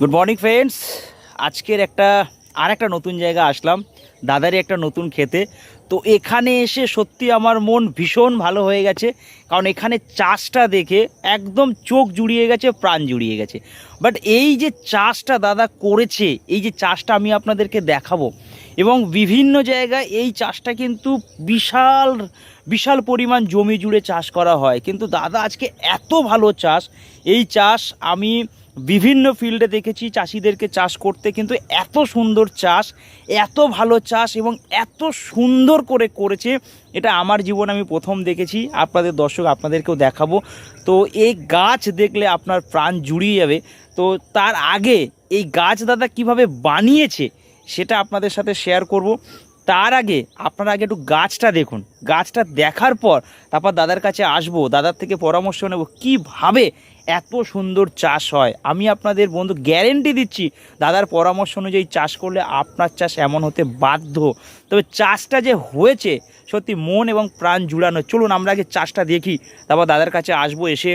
Good morning friends আজকের একটা আর একটা নতুন জায়গা আসলাম। দাদারই একটা নতুন খেতে। তো এখানে এসে সত্যি আমার মন ভীষণ ভালো হয়ে গেছে। কারণ এখানে চাষটা দেখে একদম চোখ জুড়িয়ে গেছে, প্রাণ জুড়িয়ে গেছে। বাট এই যে চাষটা দাদা করেছে, এই যে চাষটা আমি আপনাদেরকে দেখাবো। এবং বিভিন্ন জায়গায় এই চাষটা কিন্তু বিশাল বিশাল পরিমাণ জমি জুড়ে চাষ করা হয়। কিন্তু দাদা আজকে এত ভালো চাষ। এই চাষ আমি বিভিন্ন ফিল্ডে দেখেছি চাষিদেরকে চাষ করতে, কিন্তু এত সুন্দর চাষ, এত ভালো চাষ এবং এত সুন্দর করে করেছে। এটা আমার জীবন আমি প্রথম দেখেছি। আপনাদের দর্শক আপনাদেরকেও দেখাবো। তো এই গাছ দেখলে আপনার প্রাণ জুড়িয়ে যাবে। তো তার আগে এই গাছ দাদা কীভাবে বানিয়েছে সেটা আপনাদের সাথে শেয়ার করব। তার আগে আপনারা আগে একটু গাছটা দেখুন। গাছটা দেখার পর তারপর দাদার কাছে আসব। দাদার থেকে পরামর্শ নেব। কীভাবে এত সুন্দর চাষ হয়। আমি আপনাদের বন্ধু গ্যারেন্টি দিচ্ছি, দাদার পরামর্শ অনুযায়ী চাষ করলে আপনার চাষ এমন হতে বাধ্য। তবে চাষটা যে হয়েছে, সত্যি মন এবং প্রাণ জুড়ানো। চলুন আমরা আগে চাষটা দেখি, তারপর দাদার কাছে আসব, এসে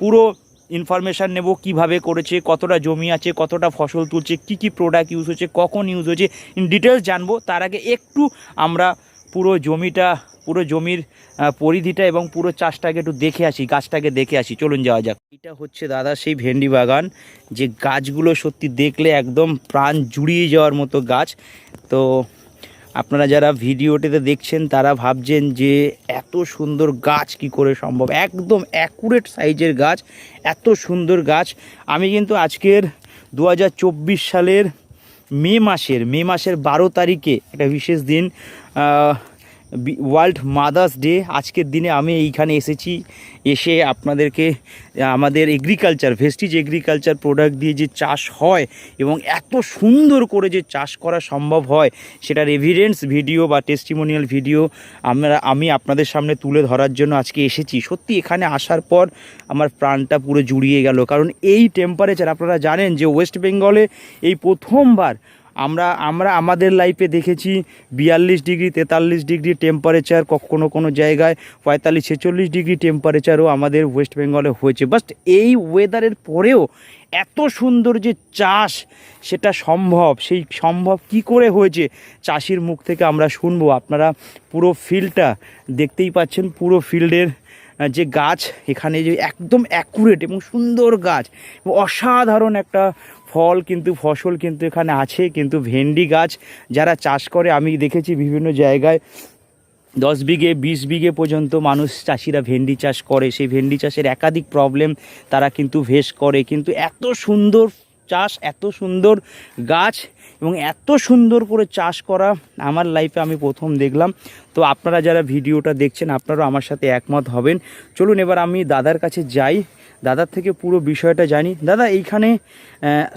পুরো ইনফরমেশান নেব, কীভাবে করেছে, কতটা জমি আছে, কতটা ফসল তুলছে, কি কি প্রোডাক্ট ইউজ হচ্ছে, কখন ইউজ হচ্ছে ইন ডিটেলস জানব। তার আগে একটু আমরা পুরো জমিটা, পুরো জমির পরিধিটা এবং পুরো চাষটাকে একটু দেখে আসি, গাছটাকে দেখে আসি। চলুন যাওয়া যাক। এটা হচ্ছে দাদা সেই ভেন্ডি বাগান। যে গাছগুলো সত্যি দেখলে একদম প্রাণ জুড়িয়ে যাওয়ার মতো গাছ। তো আপনারা যারা ভিডিওটিতে দেখছেন, তারা ভাবছেন যে এত সুন্দর গাছ কি করে সম্ভব? একদম অ্যাকুরেট সাইজের গাছ, এত সুন্দর গাছ। আমি কিন্তু আজকের দু হাজার চব্বিশ সালের মে মাসের মে মাসের বারো তারিখে একটা বিশেষ দিন ওয়ার্ল্ড মাদার্স ডে, আজকের দিনে আমি এইখানে এসেছি। এসে আপনাদেরকে, আমাদের এগ্রিকালচার ভেস্টিজ এগ্রিকালচার প্রোডাক্ট দিয়ে যে চাষ হয় এবং এত সুন্দর করে যে চাষ করা সম্ভব হয়, সেটার এভিডেন্স ভিডিও বা টেস্টিমোনিয়াল ভিডিও আমরা, আমি আপনাদের সামনে তুলে ধরার জন্য আজকে এসেছি। সত্যি এখানে আসার পর আমার প্রাণটা পুরো জুড়িয়ে গেল। কারণ এই টেম্পারেচার আপনারা জানেন যে ওয়েস্ট বেঙ্গলে এই প্রথমবার আমরা আমরা আমাদের লাইফে দেখেছি বিয়াল্লিশ ডিগ্রি, তেতাল্লিশ ডিগ্রি টেম্পারেচার কোনো কোনো জায়গায়, পঁয়তাল্লিশ, ছেচল্লিশ ডিগ্রি টেম্পারেচারও আমাদের ওয়েস্ট বেঙ্গলে হয়েছে। বাট এই ওয়েদারের পরেও এত সুন্দর যে চাষ, সেটা সম্ভব। সেই সম্ভব কি করে হয়েছে, চাষির মুখ থেকে আমরা শুনব। আপনারা পুরো ফিল্ডটা দেখতেই পাচ্ছেন, পুরো ফিল্ডের যে গাছ, এখানে যে একদম অ্যাকুরেট এবং সুন্দর গাছ অসাধারণ একটা ফল কিন্তু, ফসল কিন্তু এখানে আছে, কিন্তু ভেন্ডি গাছ যারা চাষ করে, আমি দেখেছি বিভিন্ন জায়গায় দশ বিঘে, বিশ বিঘে পর্যন্ত মানুষ চাষিরা ভেন্ডি চাষ করে। সেই ভেন্ডি চাষের একাধিক প্রবলেম তারা কিন্তু ভেস করে। কিন্তু এত সুন্দর চাষ, এত সুন্দর গাছ এবং এত সুন্দর করে চাষ করা আমার লাইফে আমি প্রথম দেখলাম। তো আপনারা যারা ভিডিওটা দেখছেন, আপনারাও আমার সাথে একমত হবেন। চলুন এবার আমি দাদার কাছে যাই। দাদার থেকে পুরো বিষয়টা জানি। দাদা এইখানে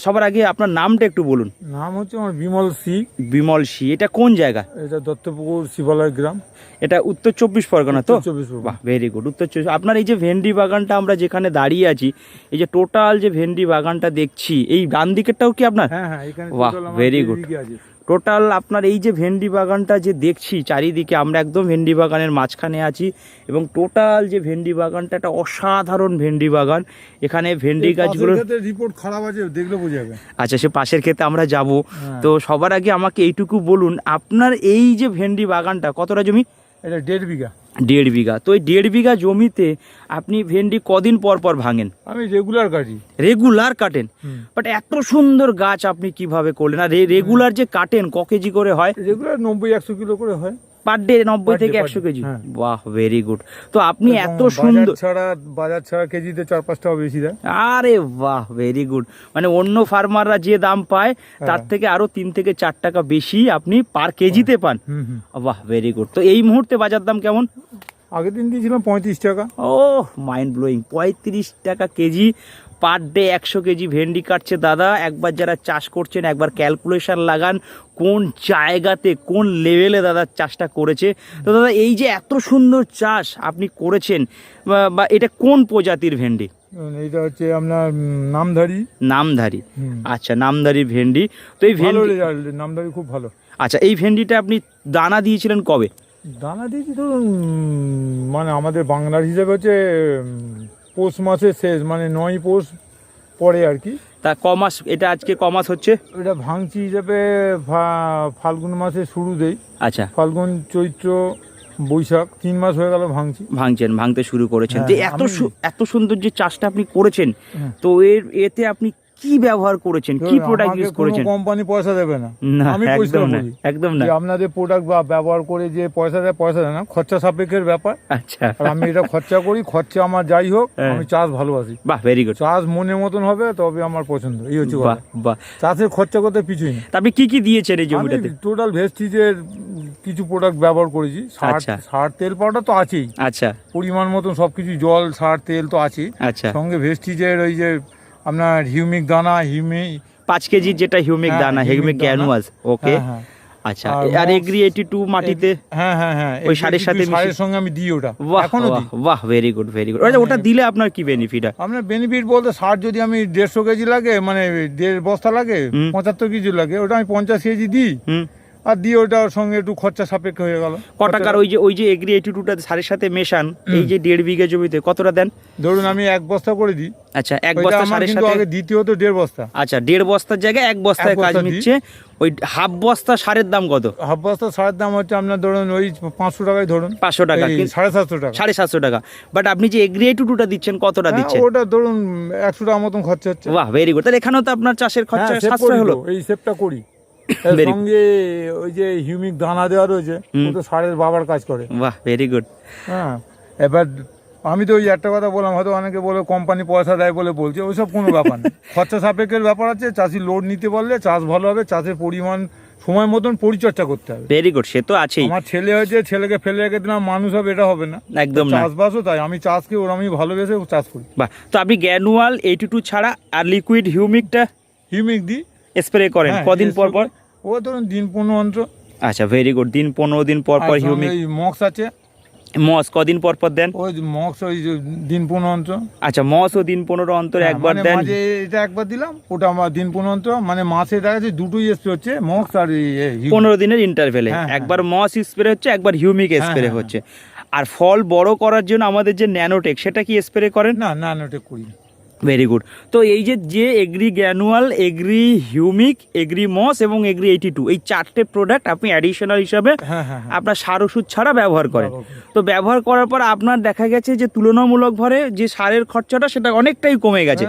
সবার আগে আপনার নামটা একটু বলুন। নাম হচ্ছে আমার বিমল সি। বিমল সি এটা কোন জায়গা? এটা দত্তপুকুর শিবালয় গ্রাম। এটা উত্তর চব্বিশ পরগনা তো? চব্বিশ পরগনা। বাহ ভেরি গুড উত্তর চব্বিশ আপনার এই যে ভেন্ডি বাগানটা আমরা যেখানে দাঁড়িয়ে আছি এই যে টোটাল যে ভেন্ডি বাগানটা দেখছি এই ডান দিকেরটাও কি আপনার? হ্যাঁ হ্যাঁ এখানে বাহ, total আমার টোটাল আপনার এই যে ভেন্ডি বাগানটা যে দেখছি চারিদিকে আমরা একদম ভেন্ডি বাগানের মাঝখানে আছি এবং টোটাল যে ভেন্ডি বাগানটা একটা অসাধারণ ভেন্ডি বাগান। এখানে ভেন্ডি গাছগুলো রিপোর্ট খারাপ আছে দেখলে বোঝা যাবে। আচ্ছা সে পাশের ক্ষেত্রে আমরা যাব। হ্যাঁ। তো সবার আগে আমাকে এইটুকু বলুন আপনার এই যে ভেন্ডি বাগানটা কতটা জমি? এটা দেড় বিঘা। দেড় বিঘা। তো এই দেড় বিঘা জমিতে আপনি ভেন্ডি কদিন পর পর ভাঙেন? আমি রেগুলার কাটি। রেগুলার কাটেন? বাট এত সুন্দর গাছ আপনি কীভাবে করলেন? আর রেগুলার যে কাটেন ক কেজি করে হয়? রেগুলার নব্বই একশো কিলো করে হয়। পার ডে নব্বই থেকে একশো কেজি। হ্যাঁ। বাহ ভেরি গুড তো আপনি এত সুন্দর ছাড়া বাজার ছাড়া কেজিতে চার পাঁচ টাকা বেশি দেয় আরে বাহ ভেরি গুড মানে অন্য ফার্মাররা যে দাম পায় তার হ্যাঁ। থেকে আরও তিন থেকে চার টাকা বেশি আপনি পার কেজিতে পান। হুম হুম বাহ ভেরি গুড তো এই মুহূর্তে বাজার দাম কেমন? আগের দিন দিয়েছিলাম পঁয়ত্রিশ টাকা। ও মাইন্ড ব্লোয়িং পঁয়ত্রিশ টাকা কেজি পার ডে একশো কেজি ভেন্ডি কাটছে দাদা। একবার যারা চাষ করছেন একবার ক্যালকুলেশন লাগান কোন জায়গাতে কোন লেভেলে দাদা চাষটা করেছে। তো দাদা এই যে এত সুন্দর চাষ আপনি করেছেন বা- এটা কোন প্রজাতির ভেন্ডি? এইটা হচ্ছে আপনার নামধারী। নামধারী। আচ্ছা নামধারী ভেন্ডি। তো এই ভেন্ডি নামধারী খুব ভালো। আচ্ছা এই ভেন্ডিটা আপনি দানা দিয়েছিলেন কবে? দানা দিয়েছি ধরুন উম, মানে আমাদের বাংলার হিসাবে হচ্ছে পৌষ মাসের শেষ মানে নয় পৌষ পরে আর কি। তা কমাস এটা আজকে কমাস হচ্ছে? এটা ভাঙচি হিসাবে ফাল্গুন মাসে শুরু দেই। আচ্ছা। ফাল্গুন চৈত্র বৈশাখ তিন মাস হয়ে গেল ভাঙছি ভাঙছেন ভাঙতে শুরু করেছেন। হ্যাঁ, যে এত এত সুন্দর যে চাষটা আপনি করেছেন হ্যাঁ। তো এর এতে আপনি কি ব্যবহার করেছেন? কি প্রোডাক্ট ইউজ করেছেন? কোম্পানি পয়সা দেবে না। আমি একদম না একদম না। আপনাদের প্রোডাক্ট বা ব্যবহার করে যে পয়সা দেয় পয়সা দেয় না খরচা সাপেক্ষের ব্যাপার। আচ্ছা। আমি এটা খরচা করি খরচা আমার যাই হোক হ্যাঁ। আমি চাষ ভালোবাসি। বাহ ভেরি গুড চাষ মনের মতন হবে তবে আমার পছন্দ এই হচ্ছে বাহ বাহ। চাষের খরচা করতে পিছুই না। আপনি কি কি দিয়েছেন এই আমি জমিটাতে টোটাল ভেস্টিজের কিছু প্রোডাক্ট ব্যবহার করেছি। সার আচ্ছা। সার তেল পাউডার তো আছেই। আচ্ছা। পরিমাণ মতন সবকিছু জল সার তেল তো আছেই। আচ্ছা। সঙ্গে ভেস্টিজের ওই যে আপনার হিউমিক দানা হিউমি পাঁচ কেজি যেটা হিউমিক হ্যাঁ, দানা হিউমিক দানা। গ্যানুয়াস ওকে হ্যাঁ হ্যাঁ। আচ্ছা আর এগ্রি এইটি টু মাটিতে? হ্যাঁ হ্যাঁ হ্যাঁ। ওই সারের সাথে সারের সঙ্গে আমি দিই ওটা। এখনও বাহ দিই। বাহ ভেরি গুড ভেরি গুড ওটা দিলে আপনার কি বেনিফিট আপনার বেনিফিট বলতে সার যদি আমি দেড়শো কেজি লাগে মানে দেড় বস্তা লাগে পঁচাত্তর কেজি লাগে ওটা আমি পঞ্চাশ কেজি দিই। হুম। আর দিয়ে ওটার সঙ্গে একটু খরচা সাপেক্ষ হয়ে গেল। ক টাকার ওই যে ওই যে এগ্রি এইটি টুটা সারের সাথে মেশান এই যে দেড় বিঘা জমিতে কতটা দেন? ধরুন আমি এক বস্তা করে দিই। আচ্ছা এক বস্তা সারের সাথে আগে দিতে হতো দেড় বস্তা। আচ্ছা দেড় বস্তার জায়গায় এক বস্তায় কাজ নিচ্ছে ওই হাফ বস্তা সারের দাম কত? হাফ বস্তা সারের দাম হচ্ছে আপনার ধরুন ওই পাঁচশো টাকায় ধরুন। পাঁচশো টাকা সাড়ে সাতশো টাকা। সাড়ে সাতশো টাকা। বাট আপনি যে এগ্রি এইটি টুটা দিচ্ছেন কতটা হ্যাঁ, দিচ্ছেন? ওটা ধরুন একশো টাকা মতন খরচা হচ্ছে। বাহ ভেরি গুড তাহলে এখানেও তো আপনার চাষের খরচা হ্যাঁ, সাশ্রয় হলো। এই সেপটা করি। এর সঙ্গে ওই যে হিউমিক দানা দেওয়া রয়েছে হুম। ও তো সারের বাবার কাজ করে। বাহ ভেরি গুড হ্যাঁ এবার আমি তো ওই একটা কথা বললাম হয়তো অনেকে বলে কোম্পানি পয়সা দেয় বলে বলছে ওইসব কোনো ব্যাপার না। খরচা সাপেক্ষের ব্যাপার আছে চাষি লোড নিতে পারলে চাষ ভালো হবে চাষের পরিমাণ সময় মতন পরিচর্যা করতে হবে। ভেরি গুড সে তো আছেই। আমার ছেলে হয়েছে ছেলেকে ফেলে রেখে দিলাম মানুষ হবে এটা হবে না। একদম না। চাষবাসও তাই আমি চাষকে ওর আমি ভালোবেসে চাষ করি। বাহ তো আপনি গ্যানুয়াল এইটি টু ছাড়া আর লিকুইড হিউমিকটা হিউমিক দিই স্প্রে করেন হ্যাঁ, কদিন পর পর? ও ধরুন দিন পনেরো অন্তর। আচ্ছা ভেরি গুড দিন পনেরো দিন পর পর হিউমিক মক্স আছে। মস কদিন পর পর দেন? ওই মক্স ওই দিন পনেরো অন্তর। আচ্ছা মস ও দিন পনেরো অন্তর হ্যাঁ, একবার মানে দেন। এটা একবার দিলাম ওটা আমার দিন পনেরো অন্তর। মানে মাসে দেখা যাচ্ছে দুটোই স্প্রে হচ্ছে মক্স আর। পনেরো দিনের ইন্টারভেলে হ্যাঁ, হ্যাঁ। একবার মস স্প্রে হচ্ছে একবার হিউমিক স্প্রে হচ্ছে। আর ফল বড় করার জন্য আমাদের যে ন্যানোটেক সেটা কি স্প্রে করেন? না না না করি না। ভেরি গুড তো এই যে যে agri granule agri humic agri moss এবং এগ্রি এইটি টু এই চারটে প্রোডাক্ট আপনি অ্যাডিশনাল হিসাবে হ্যাঁ হ্যাঁ হ্যাঁ। আপনার সার ওষুধ ছাড়া ব্যবহার করেন। তো ব্যবহার করার পর আপনার দেখা গেছে যে তুলনামূলকভাবে যে সারের খরচাটা সেটা অনেকটাই কমে গেছে।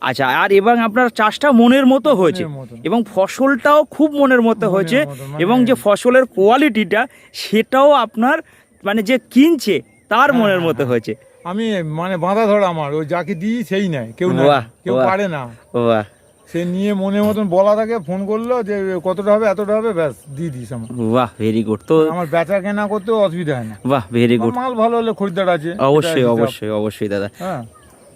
আচ্ছা আর এবং আপনার চাষটা মনের মতো হয়েছে এবং ফসলটাও খুব মনের মতো হয়েছে মানে- এবং যে ফসলের কোয়ালিটিটা সেটাও আপনার মানে যে কিনছে তার মনের মতো হয়েছে। আমি মানে বাঁধা ধরা আমার ওই যাকে দিই সেই নেয় কেউ না। কেউ। পারে না। বাহ। সে নিয়ে মনের মতন বলা থাকে ফোন করল যে কতটা হবে এতটা হবে ব্যাস দিয়ে দিস আমার। বাহ ভেরি গুড তো আমার বেচা কেনা করতেও অসুবিধা হয় না। বাহ ভেরি গুড মাল ভালো হলে খরিদ্দার আছে অবশ্যই অবশ্যই অবশ্যই দাদা। হ্যাঁ।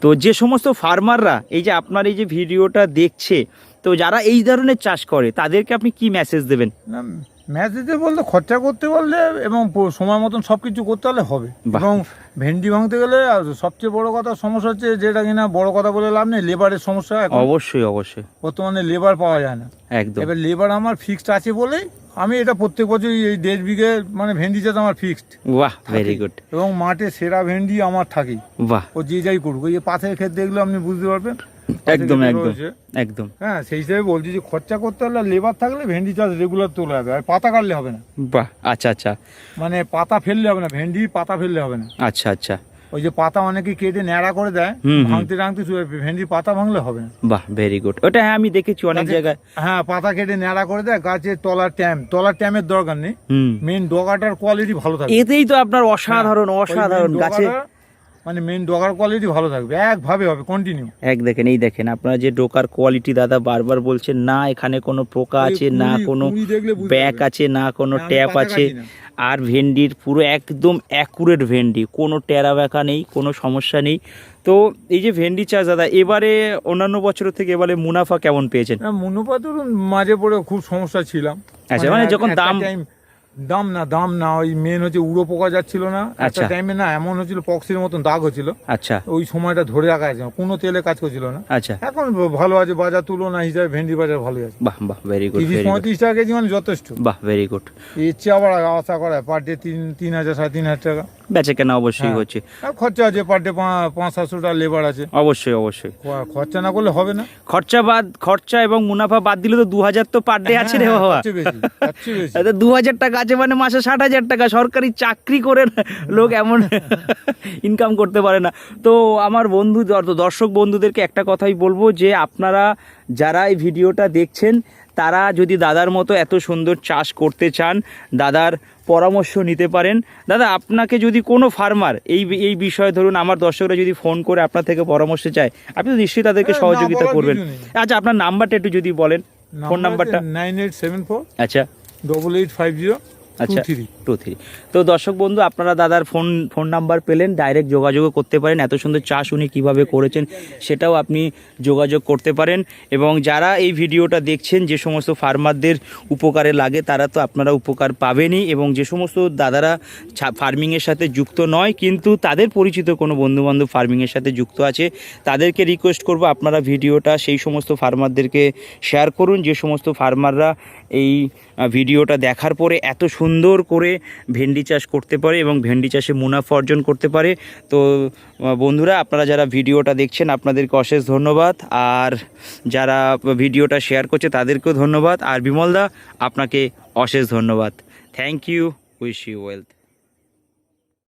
তো যে সমস্ত ফার্মাররা এই যে আপনার এই যে ভিডিওটা দেখছে তো যারা এই ধরনের চাষ করে তাদেরকে আপনি কি মেসেজ দেবেন? না ম্যাচ দিতে বলতে খরচা করতে পারলে এবং সময় মতন সব কিছু করতে হলে হবে। এবং ভেন্ডি ভাঙতে গেলে সবচেয়ে বড় কথা সমস্যা হচ্ছে যেটা কিনা বড় কথা বলে লাভ নেই লেবারের সমস্যা অবশ্যই অবশ্যই। বর্তমানে লেবার পাওয়া যায় না। একদম। এবার লেবার আমার ফিক্সড আছে বলেই আমি এটা প্রত্যেক বছরই এই দেড় বিঘে মানে ভেন্ডি চাষ আমার ফিক্সড বাহ ভেরি গুড এবং মাঠে সেরা ভেন্ডি আমার থাকেই। বাহ। ও যে যাই করুক ওই পাথের ক্ষেত দেখলে আপনি বুঝতে পারবেন। একদম একদম একদম। হ্যাঁ সেই হিসেবে বলছি যে খরচা করতে হলে লেবার থাকলে ভেন্ডি চাষ রেগুলার তোলা যাবে আর পাতা কাটলে হবে না। বাহ আচ্ছা আচ্ছা। মানে পাতা ফেললে হবে না ভেন্ডি পাতা ফেললে হবে না। আচ্ছা আচ্ছা। ওই যে পাতা অনেকে কেটে ন্যাড়া করে দেয়। ভাঙতে ভাঙতে ভেন্ডির পাতা ভাঙলে হবে না। বাহ ভেরি গুড ওটা হ্যাঁ আমি দেখেছি অনেক জায়গায়। হ্যাঁ পাতা কেটে ন্যাড়া করে দেয় গাছের তলার ট্যাম তলার ট্যামের দরকার নেই। মেন ডগাটার কোয়ালিটি ভালো থাকে এতেই তো আপনার অসাধারণ হ্যাঁ, অসাধারণ main গাছে মানে মেন ডগার কোয়ালিটি ভালো থাকবে একভাবে হবে কন্টিনিউ এক দেখেন এই দেখেন আপনারা যে ডোকার কোয়ালিটি দাদা বারবার বলছেন না এখানে কোনো পোকা আছে না কোনো ব্যাক আছে না কোনো ট্যাপ আছে। আর ভেন্ডির পুরো একদম অ্যাকুরেট ভেন্ডি কোনো টেরা ব্যাকা নেই কোনো সমস্যা নেই। তো এই যে ভেন্ডি চাষ দাদা এবারে অন্যান্য বছরের থেকে এবারে মুনাফা কেমন পেয়েছেন? মুনাফা ধরুন মাঝে পড়ে খুব সমস্যা ছিলাম। আচ্ছা, মানে যখন দাম- দাম না দাম না ওই মেন হচ্ছে উড়ো পোকা যাচ্ছিল না। একটা আচ্ছা। টাইমে না এমন হচ্ছিল পক্সির মতন দাগ হচ্ছিল। আচ্ছা। ওই সময়টা ধরে রাখা আছে কোনো তেলে কাজ করছিল না। আচ্ছা। এখন ভালো আছে বাজার তুলনা হিসাবে ভেন্ডি বাজার ভালো আছে। বাহ বাহ ভেরি গুড তিরিশ পঁয়ত্রিশ টাকা কেজি মানে যথেষ্ট। বাহ ভেরি গুড এর চেয়ে আবার আশা করা পার ডে তিন তিন হাজার সাড়ে তিন হাজার টাকা। বেচে কেনা অবশ্যই হ্যাঁ। হচ্ছে। খরচা আছে পার ডে পাঁচ সাতশো টাকা লেবার আছে। অবশ্যই অবশ্যই। খরচা না করলে হবে না। খরচা বাদ খরচা এবং মুনাফা বাদ দিলে তো দু হাজার তো পার ডে আছে রে হ্যাঁ, বাবা। দু হাজার টাকা আছে মানে মাসে ষাট হাজার টাকা সরকারি চাকরি করে লোক এমন ইনকাম করতে পারে না। তো আমার বন্ধু দর্শক বন্ধুদেরকে একটা কথাই বলব যে আপনারা যারা এই ভিডিওটা দেখছেন তারা যদি দাদার মতো এত সুন্দর চাষ করতে চান দাদার পরামর্শ নিতে পারেন। দাদা আপনাকে যদি কোনো ফার্মার এই এই বিষয়ে ধরুন আমার দর্শকরা যদি ফোন করে আপনার থেকে পরামর্শ চায় আপনি তো নিশ্চয়ই তাদেরকে হ্যাঁ, সহযোগিতা করবেন। আচ্ছা আপনার নাম্বারটা একটু যদি বলেন। ফোন নাম্বারটা নাইন এইট সেভেন ফোর আচ্ছা। ডবল এইট ফাইভ জিরো আচ্ছা। থ্রি টু থ্রি তো দর্শক বন্ধু, আপনারা দাদার ফোন ফোন নাম্বার পেলেন ডাইরেক্ট যোগাযোগও করতে পারেন। এত সুন্দর চাষ উনি কীভাবে করেছেন সেটাও আপনি যোগাযোগ করতে পারেন। এবং যারা এই ভিডিওটা দেখছেন, যে সমস্ত ফার্মারদের উপকারে লাগে, তারা তো আপনারা উপকার পাবেনই। এবং যে সমস্ত দাদারা ফার্মিংয়ের সাথে যুক্ত নয়, কিন্তু তাদের পরিচিত কোনো বন্ধুবান্ধব ফার্মিংয়ের সাথে যুক্ত আছে, তাদেরকে রিকোয়েস্ট করব আপনারা ভিডিওটা, সেই সমস্ত ফার্মারদেরকে শেয়ার করুন। যে সমস্ত ফার্মাররা এই ভিডিওটা দেখার পরে এত সুন্দর করে ভেন্ডি চাষ করতে পারে এবং ভেন্ডি চাষে মুনাফা অর্জন করতে পারে। তো বন্ধুরা, আপনারা যারা ভিডিওটা দেখছেন, আপনাদেরকে অশেষ ধন্যবাদ। আর যারা ভিডিওটা শেয়ার করছে, তাদেরকেও ধন্যবাদ। আর বিমলদা, আপনাকে অশেষ ধন্যবাদ। Thank you wish you wealth